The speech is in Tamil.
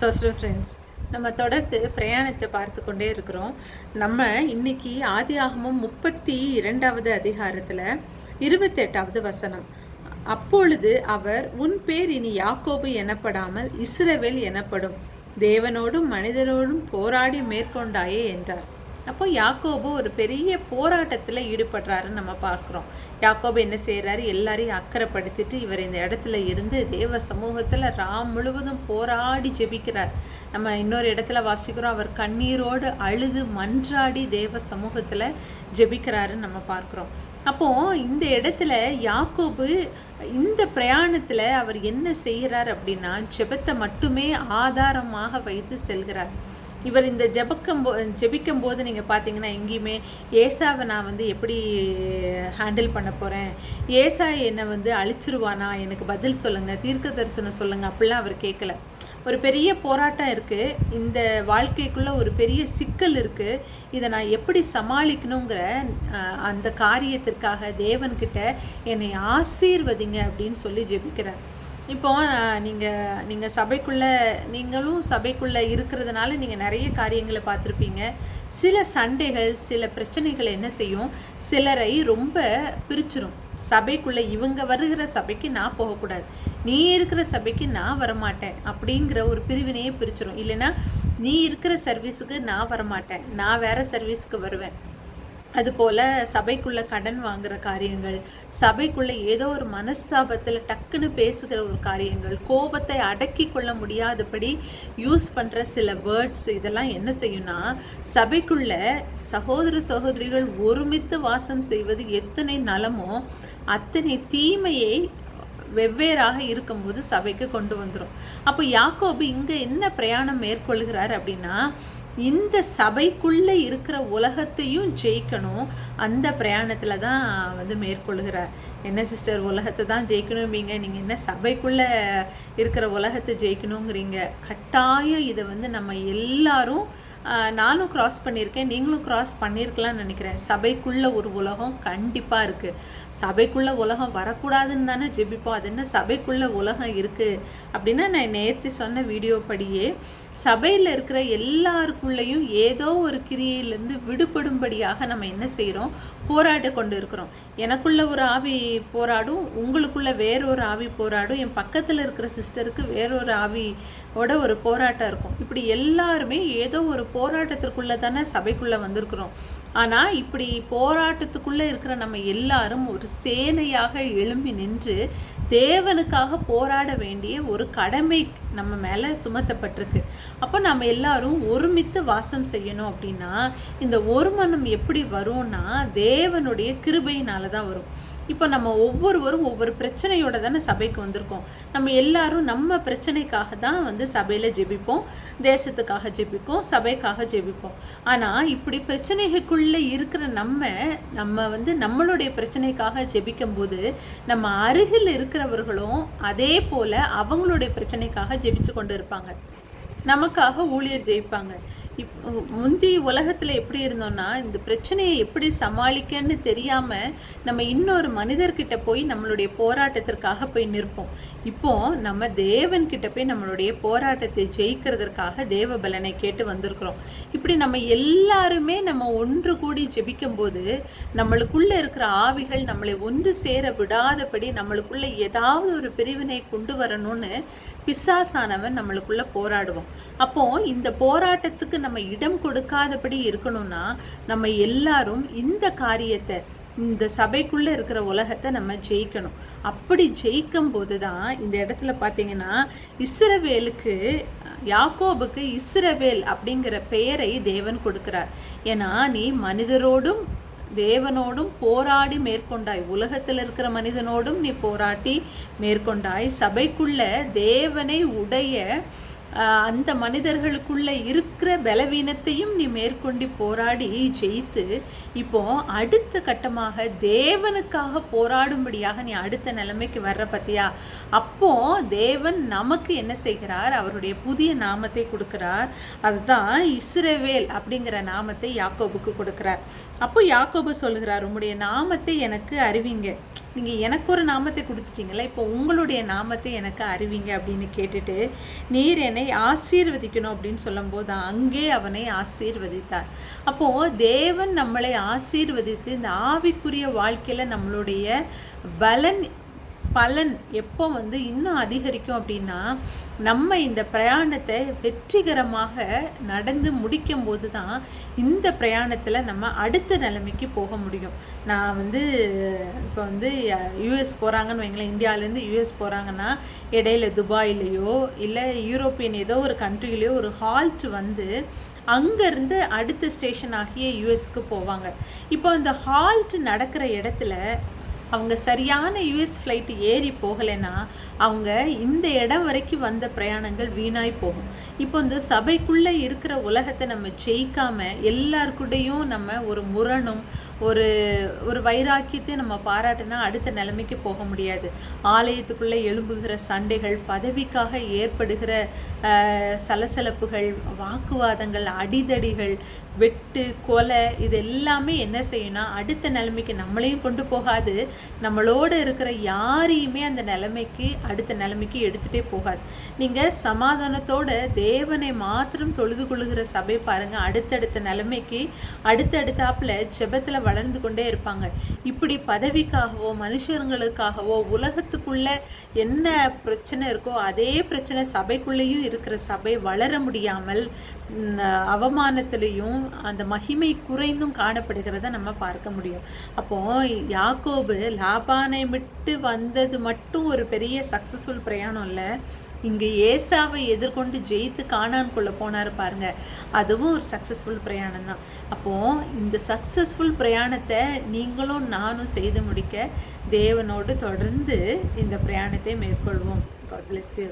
சோஸ்ரோ ஃப்ரெண்ட்ஸ் நம்ம தொடர்ந்து பிரயாணத்தை பார்த்து கொண்டே இருக்கிறோம். நம்ம இன்னைக்கு ஆதியாகமம் முப்பத்தி இரண்டாவது அதிகாரத்தில் இருபத்தெட்டாவது வசனம். அப்பொழுது அவர் உன் பேர் இனி யாக்கோபு எனப்படாமல் இஸ்ரவேல் எனப்படும். தேவனோடும் மனிதனோடும் போராடி மேற்கொண்டாயே என்றார். அப்போ யாக்கோபு ஒரு பெரிய போராட்டத்தில் ஈடுபடுறாருன்னு நம்ம பார்க்குறோம். யாக்கோபு என்ன செய்கிறாரு எல்லாரையும் அக்கறைப்படுத்திட்டு இவர் இந்த இடத்துல இருந்து தேவ சமூகத்தில் ராம் முழுவதும் போராடி ஜெபிக்கிறார். நம்ம இன்னொரு இடத்துல வாசிக்கிறோம். அவர் கண்ணீரோடு அழுது மன்றாடி தேவ சமூகத்தில் ஜெபிக்கிறாருன்னு நம்ம பார்க்குறோம். அப்போ இந்த இடத்துல யாக்கோபு இந்த பிரயாணத்தில் அவர் என்ன செய்கிறார் அப்படின்னா ஜெபத்தை மட்டுமே ஆதாரமாக வைத்து செல்கிறார். இவர் இந்த ஜபக்கம் போ ஜெபிக்கும் போது நீங்கள் பார்த்தீங்கன்னா எங்கேயுமே ஏசாவை நான் வந்து எப்படி ஹேண்டில் பண்ண போகிறேன் ஏசா என்னை வந்து அழிச்சிருவானா? எனக்கு பதில் சொல்லுங்கள் தீர்க்க தரிசனம் சொல்லுங்கள் அப்படிலாம் அவர் கேட்கல ஒரு பெரிய போராட்டம் இருக்குது இந்த வாழ்க்கைக்குள்ளே ஒரு பெரிய சிக்கல் இருக்குது இதை நான் எப்படி சமாளிக்கணுங்கிற அந்த காரியத்திற்காக தேவன்கிட்ட என்னை ஆசீர்வதிங்க அப்படின்னு சொல்லி ஜெபிக்கிறார். இப்போ நீங்கள் நீங்கள் சபைக்குள்ளே நீங்களும் சபைக்குள்ளே இருக்கிறதுனால நீங்கள் நிறைய காரியங்களை பார்த்துருப்பீங்க. சில சண்டைகள் சில பிரச்சனைகள் என்ன செய்யும்? சிலரை ரொம்ப பிரிச்சிரும். சபைக்குள்ளே இவங்க வருகிற சபைக்கு நான் போகக்கூடாது. நீ இருக்கிற சபைக்கு நான் வரமாட்டேன் அப்படிங்கிற ஒரு பிரிவினையே பிரிச்சிரும். இல்லைன்னா நீ இருக்கிற சர்வீஸுக்கு நான் வரமாட்டேன். நான் வேறு சர்வீஸுக்கு வருவேன். அதுபோல் சபைக்குள்ளே கடன் வாங்குகிற காரியங்கள் சபைக்குள்ளே ஏதோ ஒரு மனஸ்தாபத்தில் டக்குன்னு பேசுகிற ஒரு காரியங்கள் கோபத்தை அடக்கி கொள்ள முடியாதபடி யூஸ் பண்ணுற சில வேர்ட்ஸ் இதெல்லாம் என்ன செய்யும்னா சபைக்குள்ளே சகோதர சகோதரிகள் ஒருமித்து வாசம் செய்வது எத்தனை நலமோ அத்தனை தீமையை வெவ்வேறாக இருக்கும்போது சபைக்கு கொண்டு வந்துடும் அப்போ யாக்கோபு இங்கே என்ன பிரயாணம் மேற்கொள்கிறார் அப்படின்னா இந்த சபைக்குள்ளே இருக்கிற உலகத்தையும் ஜெயிக்கணும். அந்த பிரயாணத்தில் தான் வந்து மேற்கொள்கிறார். என்ன சிஸ்டர் உலகத்தை தான் ஜெயிக்கணும்பீங்க. நீங்கள் என்ன சபைக்குள்ளே இருக்கிற உலகத்தை ஜெயிக்கணுங்கிறீங்க. கட்டாயம் இதை வந்து நம்ம எல்லாரும் நானும் க்ராஸ் பண்ணியிருக்கேன். நீங்களும் க்ராஸ் பண்ணியிருக்கலாம்னு நினைக்கிறேன். சபைக்குள்ளே ஒரு உலகம் கண்டிப்பாக இருக்குது சபைக்குள்ளே உலகம் வரக்கூடாதுன்னு தானே ஜெபிப்போம். அது என்ன சபைக்குள்ளே உலகம் இருக்குது அப்படின்னா நான் நேற்று சொன்ன வீடியோ படியே சபையில் இருக்கிற எல்லாருக்குள்ளேயும் ஏதோ ஒரு கிரியையிலேருந்து விடுபடும்படியாக நம்ம என்ன செய்கிறோம் போராடி கொண்டு இருக்கிறோம். எனக்குள்ள ஒரு ஆவி போராடும் உங்களுக்குள்ள வேற ஒரு ஆவி போராடும் என் பக்கத்தில் இருக்கிற சிஸ்டருக்கு வேற ஒரு ஆவியோட ஒரு போராட்டம் இருக்கும். இப்படி எல்லாருமே ஏதோ ஒரு போராட்டத்திற்குள்ளே தானே சபைக்குள்ளே வந்திருக்கிறோம். ஆனால் இப்படி போராட்டத்துக்குள்ளே இருக்கிற நம்ம எல்லாரும் ஒரு சேனையாக எழும்பி நின்று தேவனுக்காக போராட வேண்டிய ஒரு கடமை நம்ம மேலே சுமத்தப்பட்டிருக்கு. அப்போ நம்ம எல்லாரும் ஒருமித்து வாசம் செய்யணும் அப்படின்னா இந்த ஒரு மனம் எப்படி வரும்னா தேவனுடைய கிருபையினால தான் வரும். இப்போ நம்ம ஒவ்வொருவரும் ஒவ்வொரு பிரச்சனையோட தானே சபைக்கு வந்திருக்கோம். நம்ம எல்லாரும் நம்ம பிரச்சனைக்காக தான் வந்து சபையில் ஜெபிப்போம். தேசத்துக்காக ஜெபிப்போம். சபைக்காக ஜெபிப்போம். ஆனால் இப்படி பிரச்சனைகளுக்குள்ளே இருக்கிற நம்ம நம்ம வந்து நம்மளுடைய பிரச்சனைக்காக ஜெபிக்கும் போது நம்ம அருகில் இருக்கிறவர்களும் அதே போல் அவங்களுடைய பிரச்சனைக்காக ஜெபிச்சு கொண்டு இருப்பாங்க. நமக்காக ஊழியர் ஜெயிப்பாங்க. இப் முந்தி உலகத்தில் எப்படி இருந்தோம்னா இந்த பிரச்சனையை எப்படி சமாளிக்கன்னு தெரியாமல் நம்ம இன்னொரு மனிதர்கிட்ட போய் நம்மளுடைய போராட்டத்திற்காக போய் நிற்போம். இப்போ நம்ம தேவன் கிட்ட போய் நம்மளுடைய போராட்டத்தை ஜெயிக்கிறதற்காக தேவ பலனை கேட்டு வந்திருக்கிறோம். இப்படி நம்ம எல்லாருமே நம்ம ஒன்று கூடி ஜெபிக்கும் போது நம்மளுக்குள்ள இருக்கிற ஆவிகள் நம்மளை ஒன்று சேர விடாதபடி நம்மளுக்குள்ள ஏதாவது ஒரு பிரிவினை கொண்டு வரணும்னு பிசாசானவன் நம்மளுக்குள்ள போராடுவோம் அப்போ இந்த போராட்டத்துக்கு நம்ம இடம் கொடுக்காதபடி இருக்கணும்னா நம்ம எல்லாரும் இந்த காரியத்தை இந்த சபைக்குள்ளே இருக்கிற உலகத்தை நம்ம ஜெயிக்கணும். அப்படி ஜெயிக்கும் போது தான் இந்த இடத்துல பார்த்தீங்கன்னா இஸ்ரவேலுக்கு யாக்கோபுக்கு இஸ்ரவேல் அப்படிங்கிற பெயரை தேவன் கொடுக்கிறார். ஏன்னா நீ மனிதரோடும் தேவனோடும் போராடி மேற்கொண்டாய். உலகத்தில் இருக்கிற மனிதனோடும் நீ போராட்டி மேற்கொண்டாய். சபைக்குள்ள தேவனை உடைய அந்த மனிதர்களுக்குள்ளே இருக்கிற பலவீனத்தையும் நீ மேற்கொண்டு போராடி ஜெயித்து இப்போ அடுத்த கட்டமாக தேவனுக்காக போராடும்படியாக நீ அடுத்த நிலைமைக்கு வர்ற பத்தியா? அப்போ தேவன் நமக்கு என்ன செய்கிறார்? அவருடைய புதிய நாமத்தை கொடுக்கிறார். அதுதான் இஸ்ரவேல் அப்படிங்கிற நாமத்தை யாக்கோபுக்கு கொடுக்கிறார். அப்போ யாக்கோபு சொல்கிறார் உங்களுடைய நாமத்தை எனக்கு அறிவிங்க. நீங்கள் எனக்கு ஒரு நாமத்தை கொடுத்துட்டீங்களா இப்போ உங்களுடைய நாமத்தை எனக்கு அறிவிங்க அப்படின்னு கேட்டுட்டு நீர் என்னை ஆசீர்வதிக்கணும் அப்படின்னு சொல்லும்போது அங்கே அவனை ஆசீர்வதித்தார். அப்போது தேவன் நம்மளை ஆசீர்வதித்து இந்த ஆவிக்குரிய வாழ்க்கையில் நம்மளுடைய பலன் பலன் எப்போ வந்து இன்னும் அதிகரிக்கும் அப்படின்னா நம்ம இந்த பிரயாணத்தை வெற்றிகரமாக நடந்து முடிக்கும் போது தான் இந்த பிரயாணத்தில் நம்ம அடுத்த நிலைமைக்கு போக முடியும். நான் வந்து இப்போ வந்து யூஎஸ் போகிறாங்கன்னு வைங்களேன் இந்தியாவிலேருந்து யூஎஸ் போகிறாங்கன்னா இடையில துபாயிலேயோ இல்லை யூரோப்பியன் ஏதோ ஒரு கண்ட்ரிலேயோ ஒரு ஹால்ட் வந்து அங்கேருந்து அடுத்த ஸ்டேஷன் ஆகிய யூஎஸ்க்கு போவாங்க. இப்போ அந்த ஹால்ட் நடக்கிற இடத்துல அவங்க சரியான யூஎஸ் ஃப்ளைட்டு ஏறி போகலைன்னா அவங்க இந்த இடம் வரைக்கும் வந்த பிரயாணங்கள் வீணாய் போகும். இப்போ இந்த சபைக்குள்ளே இருக்கிற உலகத்தை நம்ம ஜெயிக்காம எல்லாருக்கூடையும் நம்ம ஒரு முரணும் ஒரு ஒரு வைராக்கியத்தை நம்ம பாராட்டினா அடுத்த நிலைமைக்கு போக முடியாது. ஆலயத்துக்குள்ளே எழும்புகிற சண்டைகள் பதவிக்காக ஏற்படுகிற சலசலப்புகள் வாக்குவாதங்கள் அடிதடிகள் வெட்டு கொலை இது எல்லாமே என்ன செய்யணும் அடுத்த நிலைமைக்கு நம்மளையும் கொண்டு போகாது. நம்மளோடு இருக்கிற யாரையுமே அந்த நிலைமைக்கு அடுத்த நிலைமைக்கு எடுத்துகிட்டே போகாது. நீங்கள் சமாதானத்தோட தேவனை மாத்திரம் தொழுது கொள்ளுகிற சபை பாருங்கள் அடுத்தடுத்த நிலைமைக்கு அடுத்தடுத்தாப்பில் ஜெபத்தில் வளர்ந்து கொண்டே இருப்பாங்க. இப்படி பதவிக்காகவோ மனுஷங்களுக்காகவோ உலகத்துக்குள்ளே என்ன பிரச்சனை இருக்கோ அதே பிரச்சனை சபைக்குள்ளேயும் இருக்கிற சபை வளர முடியாமல் அவமானத்திலையும் அந்த மகிமை குறைந்தும் காணப்படுகிறத நம்ம பார்க்க முடியும். அப்போ யாக்கோபு லாபானை விட்டு வந்தது மட்டும் ஒரு பெரிய சக்ஸஸ்ஃபுல் பிரயாணம் இல்லை. இங்கே ஏசாவை எதிர்கொண்டு ஜெயித்து காணான்குள்ளே போனார் பாருங்க. அதுவும் ஒரு சக்ஸஸ்ஃபுல் பிரயாணம் தான். அப்போது இந்த சக்ஸஸ்ஃபுல் பிரயாணத்தை நீங்களும் நானும் செய்து முடிக்க தேவனோடு தொடர்ந்து இந்த பிரயாணத்தை மேற்கொள்வோம். God bless you